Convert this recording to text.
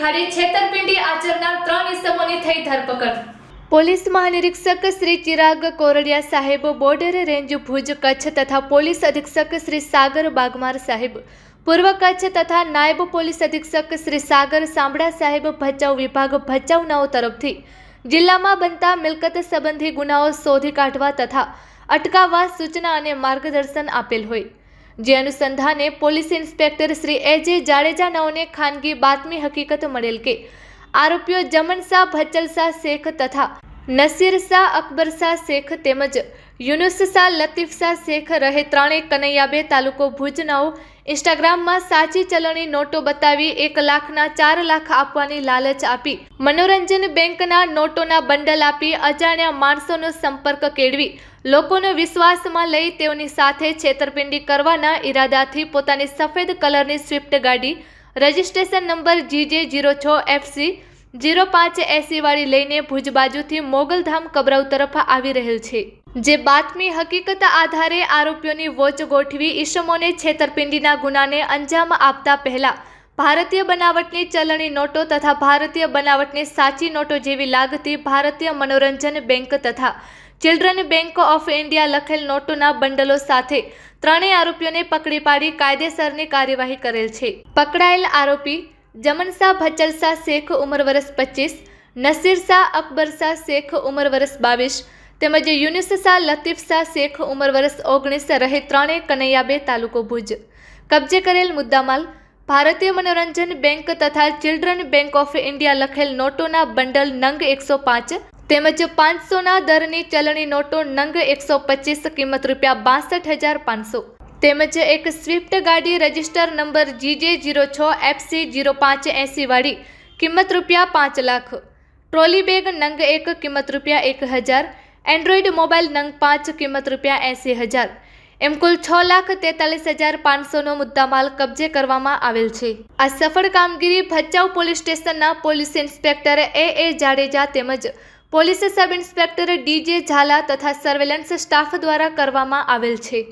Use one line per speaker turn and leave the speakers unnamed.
કરી છેતરપિંડી આચરનાર ત્રણ ઇસમોની થઈ ધરપકડ.
પોલીસ મહાનિરીક્ષક શ્રી ચિરાગ કોરડિયા સાહેબ બોર્ડર રેન્જ ભુજ કચ્છ તથા પોલીસ અધિક્ષક શ્રી સાગર બાગમાર સાહેબ, પૂર્વ કચ્છ તથા નાયબ પોલીસ અધિક્ષક શ્રી સાગર સાંભળા સાહેબ ભચાઉ વિભાગ ભચાઉનાઓ તરફથી જિલ્લામાં બનતા મિલકત સંબંધી ગુનાઓ શોધી કાઢવા તથા અટકાવવા સૂચના અને માર્ગદર્શન આપેલ હોય. જે અનુસંધાને પોલીસ ઇન્સ્પેક્ટર શ્રી એ જે જાડેજા નાઓને ખાનગી બાતમી હકીકત મળેલ કે આરોપીઓ જમન શાહ ભચ્ચલ શાહ શેખ તથા નસીર શાહ અકબર શાહ શેખ તેમજ યુનુસ શાહ લતીફ શાહ શેખ રહે ત્રણેય કનૈયાબે તાલુકો ભુજનાઓ ઇન્સ્ટાગ્રામમાં સાચી ચલણી નોટો બતાવી એક લાખના ચાર લાખ આપવાની લાલચ આપી. મનોરંજન બેંકના નોટોના બંડલ આપી અજાણ્યા માણસોનો સંપર્ક કેળવી. લોકોનો વિશ્વાસમાં લઈ તેઓની સાથે છેતરપિંડી કરવાના ઈરાદાથી પોતાની સફેદ કલરની સ્વિફ્ટ ગાડી. Registration number G J zero છ એફસી જીરો પાંચ એસી વાળી લઈને ભુજ બાજુથી મોગલધામ કબરાઉ તરફ આવી રહેલ છે. જે બાતમી હકીકત આધારે આરોપીઓની વોચ ગોઠવી ઈસમોને છેતરપિંડીના ગુનાને અંજામ આપતા પહેલા ભારતીય બનાવટની ચલણી નોટો તથા ભારતીય બનાવટની સાચી નોટો જેવી લાગતી ભારતીય મનોરંજન બેંક તથા ચિલ્ડ્રન બેંક ઓફ ઇન્ડિયા લખેલ નોટોના બંડલો સાથે ત્રણેય આરોપીઓને પકડી પાડી કાયદેસરની કાર્યવાહી કરેલ છે. પકડાયેલ આરોપી જમન શાહ ભચ્ચલ શાહ, શેખ ઉંમર વરસ પચીસ, નસીર શાહ અકબર શાહ, શેખ ઉંમર વરસ બાવીસ, તેમજ યુનિસ શાહ, લતીફ શાહ, શેખ ઉંમર વરસ ઓગણીસ રહે ત્રણેય કનૈયાબે તાલુકો ભુજ. કબજે કરેલ મુદ્દામાલ, ભારતીય મનોરંજન બેંક તથા ચિલ્ડ્રન બેંક ઓફ ઇન્ડિયા લખેલ નોટોના બંડલ નંગ એકસો પાંચ, તેમજ પાંચસોના દરની ચલણી નોટો નંગ એકસો પચીસ, કિંમત રૂપિયા બાસઠ હજાર પાંચસો. તેમજ એક સ્વિફ્ટ ગાડી register number G J zero છ એફસી જીરો પાંચ એંસી વાળી કિંમત રૂપિયા પાંચ લાખ. ટ્રોલી બેગ નંગ એક કિંમત રૂપિયા એક હજાર. એન્ડ્રોઈડ મોબાઈલ નંગ પાંચ કિંમત રૂપિયા એંસી હજાર. એમ કુલ છ લાખ તેતાલીસ હજાર પાંચસોનો મુદ્દામાલ કબજે કરવામાં આવેલ છે. આ સફળ કામગીરી ભચાઉ પોલીસ સ્ટેશનના police inspector A. A. Jadeja તેમજ police sub inspector DJ Jhala તથા સર્વેલન્સ સ્ટાફ દ્વારા કરવામાં આવેલ છે.